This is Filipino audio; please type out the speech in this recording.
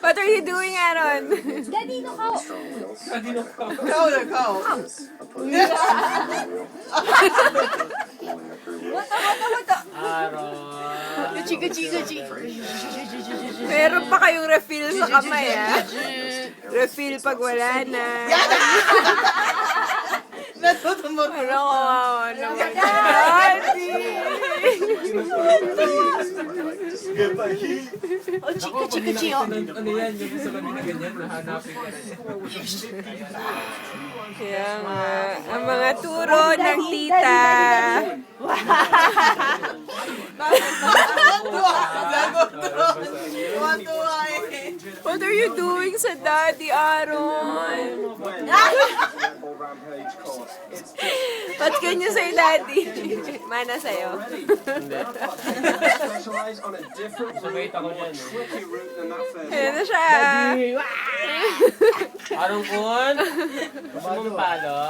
What are you doing, Aaron? Ganino ka? Ikaw na, ikaw. Gucci, Gucci, Gucci. Meron pa kayong refill sa kamay, ah. Refill pag wala na. Natutumot. Ano kawawa naman. Daddy! Oh, chika, chika, chika. Ano yan, yung sa kanina ganyan, nahanapin ka na. Kaya nga, ang mga turo ng tita. Eh. What are you doing sa daddy, Aaron? Ba't ganyan sa'yo, daddy? Mana sa'yo. specialize on a different eh. tricky route than that first Ayan na siya. Arong kun, gusto mong palo?